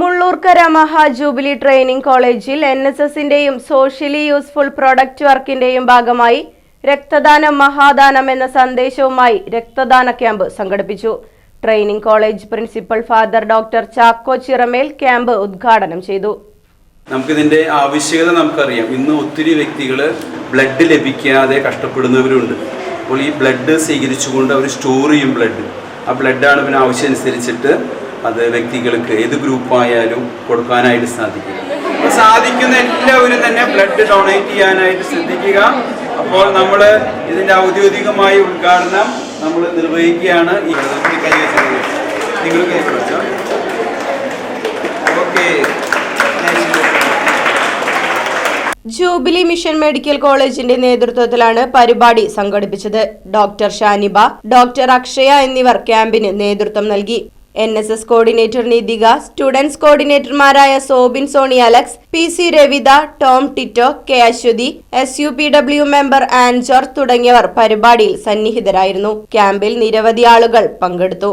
Mullurkara മഹാജൂബിലി training കോളേജിൽ N S എസിന്റെയും socially useful product വർക്കിന്റെയും ഭാഗമായി രക്തദാനം മഹാദാനം എന്ന സന്ദേശവുമായി രക്തദാന ക്യാമ്പ് സംഘടിപ്പിച്ചു. Training college principal father doctor Chacko Chiramel camp ഉദ്ഘാടനം ചെയ്തു. നമുക്കിതിന്റെ ആവശ്യകത നമുക്കറിയാം. ഇന്ന് ഒത്തിരി വ്യക്തികൾ ബ്ലഡ് ലഭിക്കാതെ കഷ്ടപ്പെടുന്നവരുണ്ട്. അപ്പോൾ ഈ ബ്ലഡ് സ്വീകരിച്ചുകൊണ്ട് അവർ സ്റ്റോർ ചെയ്യും ബ്ലഡ്. ആ ബ്ലഡാണ് പിന്നെ ആവശ്യമനുസരിച്ചിട്ട് അത് വ്യക്തികൾക്ക് ഏത് ഗ്രൂപ്പായാലും കൊടുക്കാനായിട്ട് സാധിക്കും. അപ്പോൾ സാധിക്കുന്ന എല്ലാവരും തന്നെ ബ്ലഡ് ഡൊണേറ്റ് ചെയ്യാനായിട്ട് ശ്രദ്ധിക്കുക. അപ്പോൾ നമ്മൾ ഇതിന്റെ ഔദ്യോഗികമായ ഉദ്ഘാടനം നമ്മൾ നിർവഹിക്കുകയാണ് ഈ നിങ്ങൾ ജൂബിലി മിഷൻ മെഡിക്കൽ കോളേജിന്റെ നേതൃത്വത്തിലാണ് പരിപാടി സംഘടിപ്പിച്ചത്. ഡോക്ടർ ഷാനിബ ഡോക്ടർ അക്ഷയ എന്നിവർ ക്യാമ്പിന് നേതൃത്വം നൽകി. N S S coordinator Nithika students കോർഡിനേറ്റർമാരായ Sobin Soni Alex P C Ravitha Tom Tito K Aswathy S U P W member ആൻജോർ തുടങ്ങിയവർ പരിപാടിയിൽ സന്നിഹിതരായിരുന്നു. ക്യാമ്പിൽ നിരവധി ആളുകൾ പങ്കെടുത്തു.